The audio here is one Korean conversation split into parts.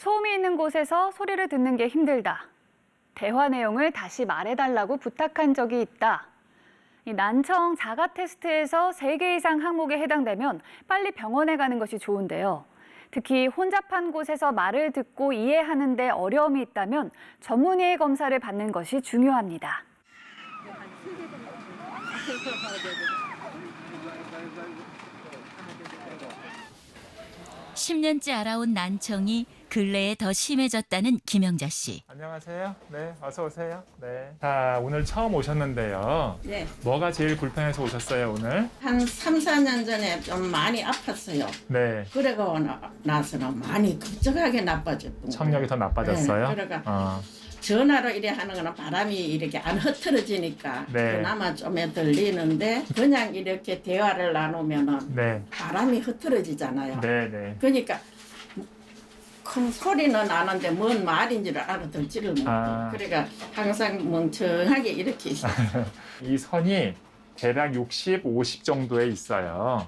소음이 있는 곳에서 소리를 듣는 게 힘들다. 대화 내용을 다시 말해달라고 부탁한 적이 있다. 이 난청 자가 테스트에서 세 개 이상 항목에 해당되면 빨리 병원에 가는 것이 좋은데요. 특히 혼잡한 곳에서 말을 듣고 이해하는데 어려움이 있다면 전문의의 검사를 받는 것이 중요합니다. 10년째 알아온 난청이 근래에 더 심해졌다는 김영자 씨. 안녕하세요. 네, 어서 오세요. 네. 자, 오늘 처음 오셨는데요. 네. 뭐가 제일 불편해서 오셨어요, 오늘? 한 3, 4년 전에 좀 많이 아팠어요. 네. 그래가 나- 나서는 많이 급격하게 나빠졌던. 청력이 더 나빠졌어요? 네, 그래가 어, 전화로 이래 하는 거는 바람이 이렇게 안 흐트러지니까 네. 그나마 좀 들리는데 그냥 이렇게 대화를 나누면은 네. 바람이 흐트러지잖아요. 네, 네. 그러니까 큰 소리는 나는데 뭔 말인지를 알아듣지를 못해. 아. 그러니까 항상 멍청하게 이렇게 있어요. 이 선이 대략 60, 50 정도에 있어요.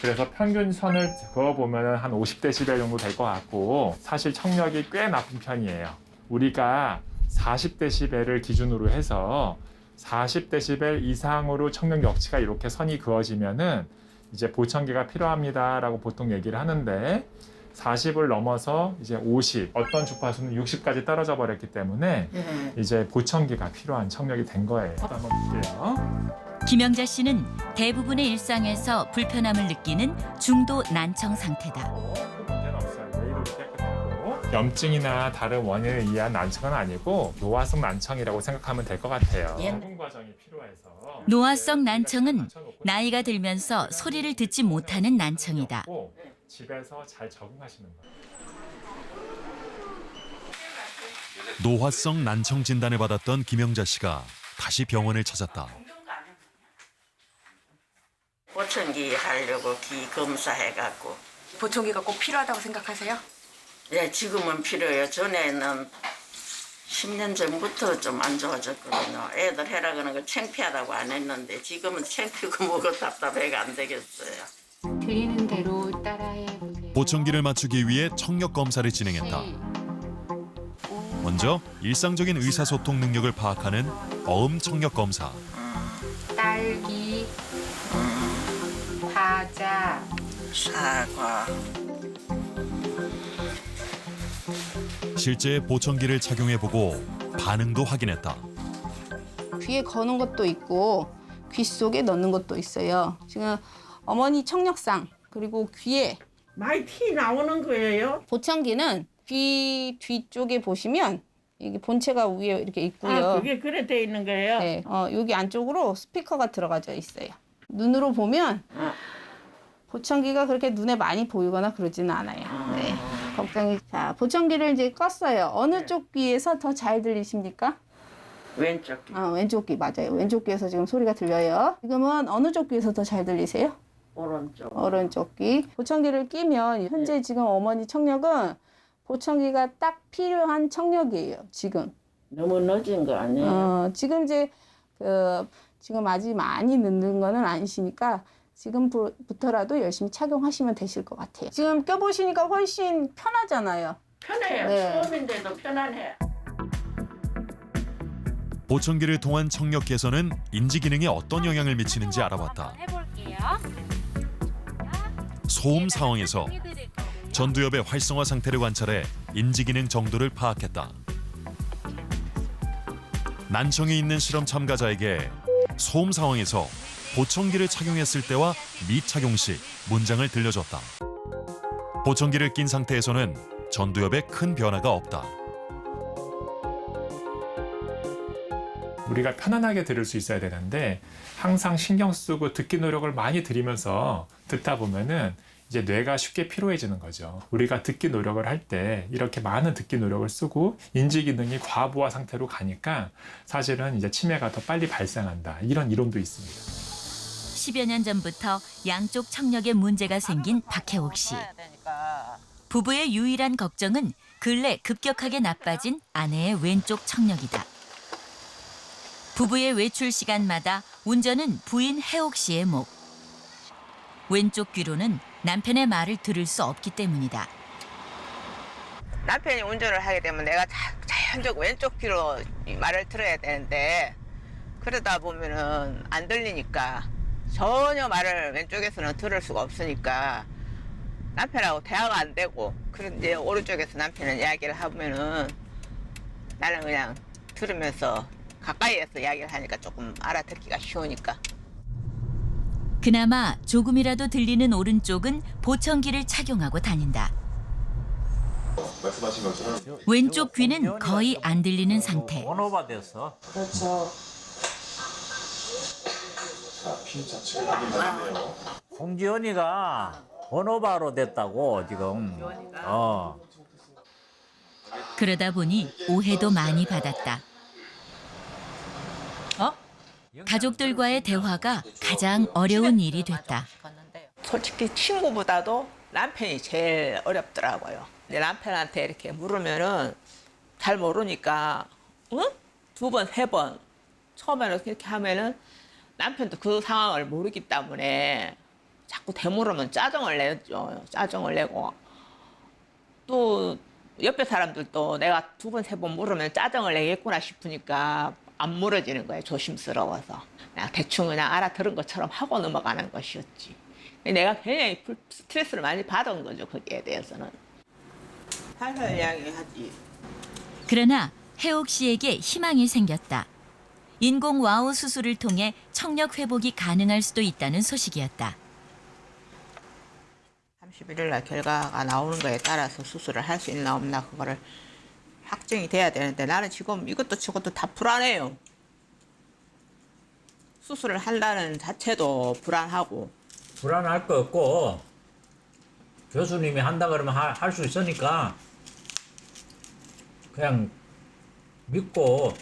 그래서 평균 선을 그어보면 한 50데시벨 정도 될 것 같고 사실 청력이 꽤 나쁜 편이에요. 우리가 40데시벨을 기준으로 해서 40데시벨 이상으로 청력 역치가 이렇게 선이 그어지면은 이제 보청기가 필요합니다라고 보통 얘기를 하는데 40을 넘어서 이제 50, 어떤 주파수는 60까지 떨어져 버렸기 때문에 예. 이제 보청기가 필요한 청력이 된 거예요. 한번 볼게요. 김영자 씨는 대부분의 일상에서 불편함을 느끼는 중도 난청 상태다. 문제는 없어요. 내일도 깨끗하고 염증이나 다른 원인에 의한 난청은 아니고 노화성 난청이라고 생각하면 될 것 같아요. 예. 적응 과정이 필요해서 노화성 난청은 나이가 들면서 소리를 듣지 못하는 난청이다. 집에서 잘 적응하시는 거예요. 노화성 난청 진단을 받았던 김영자 씨가 다시 병원을 찾았다. 보청기 하려고 귀 검사해갖고 보청기가 꼭 필요하다고 생각하세요? 예, 지금은 필요해요. 전에는 10년 전부터 좀 안 좋아졌거든요. 애들 해라 그러는 거 창피하다고 안 했는데 지금은 창피고 뭐고 답답해가 안 되겠어요. 들리는 대로 보청기를 맞추기 위해 청력 검사를 진행했다. 먼저 일상적인 의사소통 능력을 파악하는 어음 청력 검사. 딸기, 과자, 사과, 실제 보청기를 착용해보고 반응도 확인했다. 귀에 거는 것도 있고 귀 속에 넣는 것도 있어요. 지금 어머니 청력상 그리고 귀에 많이 피 나오는 거예요? 보청기는 귀 뒤쪽에 보시면 이게 본체가 위에 이렇게 있고요. 아, 그게 그래 돼 있는 거예요? 네, 어, 여기 안쪽으로 스피커가 들어가져 있어요. 눈으로 보면 아. 보청기가 그렇게 눈에 많이 보이거나 그러지는 않아요. 네, 걱정이. 자, 보청기를 이제 껐어요. 어느 쪽 귀에서 더 잘 들리십니까? 왼쪽 귀, 아, 왼쪽 귀 맞아요. 왼쪽 귀에서 지금 소리가 들려요. 지금은 어느 쪽 귀에서 더 잘 들리세요? 오른쪽. 오른쪽 귀. 보청기를 끼면 현재 지금 어머니 청력은 보청기가 딱 필요한 청력이에요. 지금. 너무 늦은 거 아니에요? 어, 지금 이제 그 지금 아직 많이 늦는 거는 아니시니까 지금부터라도 열심히 착용하시면 되실 것 같아요. 지금 껴보시니까 훨씬 편하잖아요. 편해요. 네. 처음인데도 편안해. 보청기를 통한 청력 개선은 인지 기능에 어떤 영향을 미치는지 알아봤다. 해볼게요. 소음 상황에서 전두엽의 활성화 상태를 관찰해 인지 기능 정도를 파악했다. 난청이 있는 실험 참가자에게 소음 상황에서 보청기를 착용했을 때와 미착용 시 문장을 들려줬다. 보청기를 낀 상태에서는 전두엽에 큰 변화가 없다. 우리가 편안하게 들을 수 있어야 되는데 항상 신경 쓰고 듣기 노력을 많이 들이면서 듣다 보면은 이제 뇌가 쉽게 피로해지는 거죠. 우리가 듣기 노력을 할 때 이렇게 많은 듣기 노력을 쓰고 인지 기능이 과부하 상태로 가니까 사실은 이제 치매가 더 빨리 발생한다. 이런 이론도 있습니다. 10여 년 전부터 양쪽 청력에 문제가 생긴 박혜옥 씨. 부부의 유일한 걱정은 근래 급격하게 나빠진 아내의 왼쪽 청력이다. 부부의 외출 시간마다 운전은 부인 혜옥 씨의 목. 왼쪽 귀로는 남편의 말을 들을 수 없기 때문이다. 남편이 운전을 하게 되면 내가 자, 자연적 왼쪽 귀로 이 말을 들어야 되는데 그러다 보면은 안 들리니까 전혀 말을 왼쪽에서는 들을 수가 없으니까 남편하고 대화가 안 되고 그런데 오른쪽에서 남편은 이야기를 하면은 나는 그냥 들으면서 가까이에서 이야기를 하니까 조금 알아듣기가 쉬우니까 그나마 조금이라도 들리는 오른쪽은 보청기를 착용하고 다닌다. 왼쪽 귀는 거의 안 들리는 상태. 번호가 돼서 홍지연이가 번호바로 됐다고 지금. 어. 그러다 보니 오해도 많이 받았다. 가족들과의 대화가 가장 어려운 일이 됐다. 솔직히 친구보다도 남편이 제일 어렵더라고요. 내 남편한테 이렇게 물으면은 잘 모르니까 응? 두 번, 세 번. 처음에는 그렇게 하면은 남편도 그 상황을 모르기 때문에 자꾸 되물으면 짜증을 내죠. 짜증을 내고 또 옆에 사람들도 내가 두 번, 세 번 물으면 짜증을 내겠구나 싶으니까 안 물어지는 거예요. 조심스러워서. 그냥 대충 그냥 알아들은 것처럼 하고 넘어가는 것이었지. 내가 굉장히 불- 스트레스를 많이 받은 거죠. 거기에 대해서는. 살살 이야기하지. 그러나 혜옥 씨에게 희망이 생겼다. 인공 와우 수술을 통해 청력 회복이 가능할 수도 있다는 소식이었다. 31일 날 결과가 나오는 거에 따라서 수술을 할 수 있나 없나 그거를 확정이 돼야 되는데 나는 지금 이것도 저것도 다 불안해요. 수술을 한다는 자체도 불안하고 불안할 거 없고 교수님이 한다 그러면 할 수 있으니까 그냥 믿고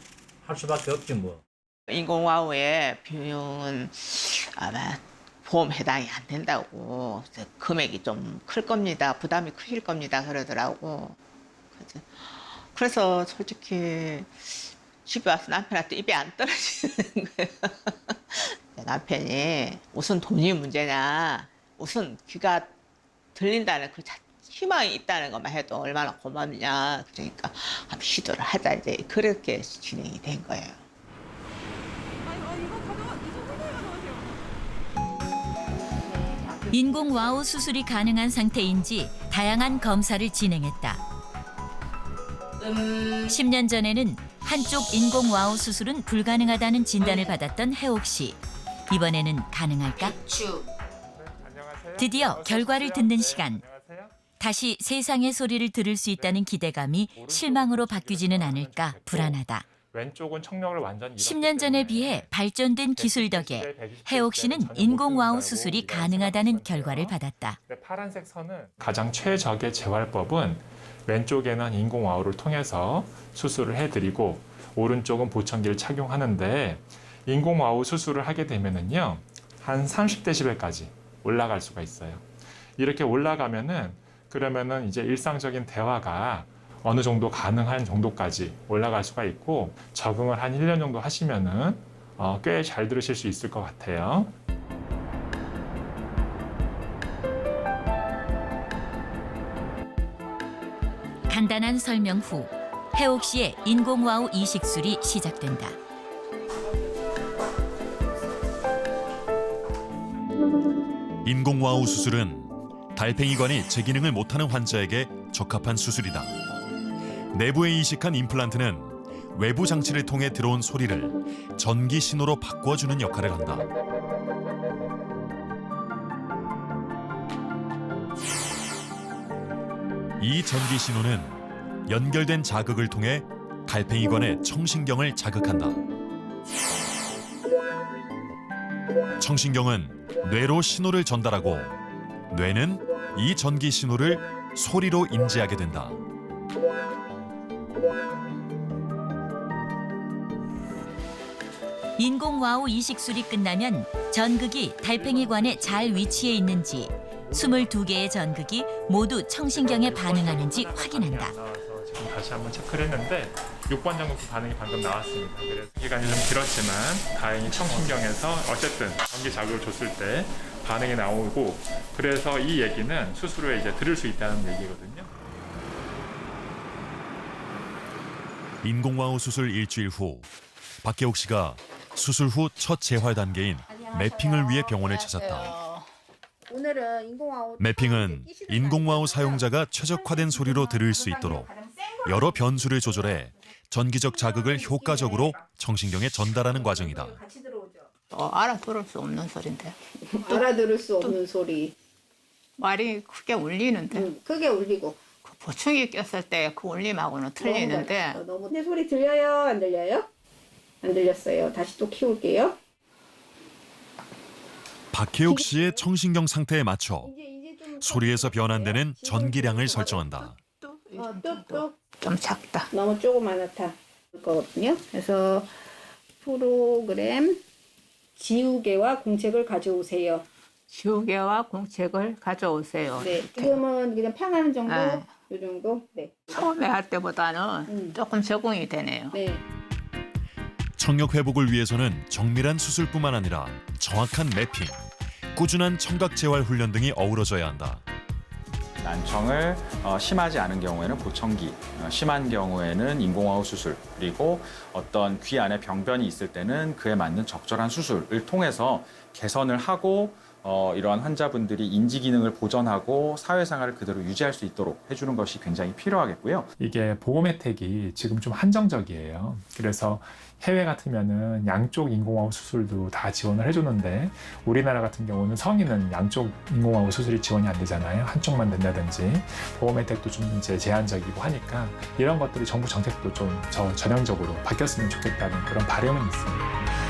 할 수밖에 없지 뭐. 인공와우의 비용은 아마 보험 해당이 안 된다고 금액이 좀 클 겁니다. 부담이 크실 겁니다. 그러더라고. 그래서- 그래서 솔직히 집에 와서 남편한테 입이 안 떨어지는 거예요. 남편이 무슨 돈이 문제냐, 무슨 귀가 들린다는 그 자- 희망이 있다는 것만 해도 얼마나 고맙냐. 그러니까 한번 시도를 하자 이제 그렇게 진행이 된 거예요. 인공 와우 수술이 가능한 상태인지 다양한 검사를 진행했다. 10년 전에는 한쪽 인공 와우 수술은 불가능하다는 진단을 받았던 혜옥 씨. 이번에는 가능할까? 드디어 결과를. 듣는 시간. 안녕하세요. 다시 세상의 소리를 들을 수 있다는 기대감이 실망으로 바뀌지는 않을까 불안하다. 왼쪽은 청력을 완전히 10년 전에 비해 발전된 기술 덕에 혜옥 씨는 인공 와우 수술이 가능하다는 결과를 받았다. 네, 파란색 선은 가장 최적의 재활법은 왼쪽에는 인공 와우를 통해서 수술을 해드리고 오른쪽은 보청기를 착용하는데 인공 와우 수술을 하게 되면은요 한 30데시벨까지 올라갈 수가 있어요. 이렇게 올라가면은 그러면은 이제 일상적인 대화가 어느 정도 가능한 정도까지 올라갈 수가 있고 적응을 한 1년 정도 하시면은 어, 꽤 잘 들으실 수 있을 것 같아요. 간단한 설명 후 혜옥 씨의 인공 와우 이식술이 시작된다. 인공와우 수술은 달팽이관이 제 기능을 못하는 환자에게 적합한 수술이다. 내부에 이식한 임플란트는 외부 장치를 통해 들어온 소리를 전기 신호로 바꿔주는 역할을 한다. 이 전기 신호는 연결된 자극을 통해 달팽이관의 청신경을 자극한다. 청신경은 뇌로 신호를 전달하고 뇌는 이 전기 신호를 소리로 인지하게 된다. 인공 와우 이식술이 끝나면 전극이 달팽이관에 잘 위치해 있는지 22개의 전극이 모두 청신경에 반응하는지 확인한다. 지금 다시 한번 체크를 했는데 6번 장독도 반응이 방금 나왔습니다. 그래서 기간이 좀 길었지만 다행히 청신경에서 어쨌든 전기 자극을 줬을 때 반응이 나오고 그래서 이 얘기는 수술 후에 이제 들을 수 있다는 얘기거든요. 인공와우 수술 일주일 후 박혜옥 씨가 수술 후 첫 재활 단계인 매핑을 위해 병원을 찾았다. 오늘은 인공와우 매핑은 인공와우 사용자가 최적화된 소리로 들을 수 있도록 여러 변수를 조절해 전기적 자극을 효과적으로 청신경에 전달하는 과정이다. 어, 알아들을 수 없는 소린데 알아들을 수 없는 소리. 말이 크게 울리는데 음, 크게 울리고. 그 보충이 꼈을 때 그 울림하고는 틀리는데 어, 너무 내 소리 들려요? 안 들려요? 안 들렸어요. 다시 또 키울게요. 박혜옥 씨의 청신경 상태에 맞춰 소리에서 변환되는 전기량을 설정한다. 어, 뚝뚝 좀 작다. 너무 조그만하다 거거든요. 그래서 프로그램 지우개와 공책을 가져오세요. 지우개와 공책을 가져오세요. 네, 지금은 그냥 평하는 정도, 네. 요 정도. 네, 처음에 할 때보다는 음. 조금 적응이 되네요. 네. 청력 회복을 위해서는 정밀한 수술뿐만 아니라 정확한 매핑, 꾸준한 청각 재활 훈련 등이 어우러져야 한다. 난청을 어, 심하지 않은 경우에는 보청기, 어, 심한 경우에는 인공화우 수술, 그리고 어떤 귀 안에 병변이 있을 때는 그에 맞는 적절한 수술을 통해서 개선을 하고 어, 이러한 환자분들이 인지 기능을 보전하고 사회생활을 그대로 유지할 수 있도록 해주는 것이 굉장히 필요하겠고요. 이게 보험 혜택이 지금 좀 한정적이에요. 그래서 해외 같으면은 양쪽 인공화우 수술도 다 지원을 해주는데 우리나라 같은 경우는 성인은 양쪽 인공화우 수술이 지원이 안 되잖아요. 한쪽만 된다든지 보험 혜택도 좀 이제 제한적이고 하니까 이런 것들이 정부 정책도 좀 저 전형적으로 바뀌었으면 좋겠다는 그런 바람은 있습니다.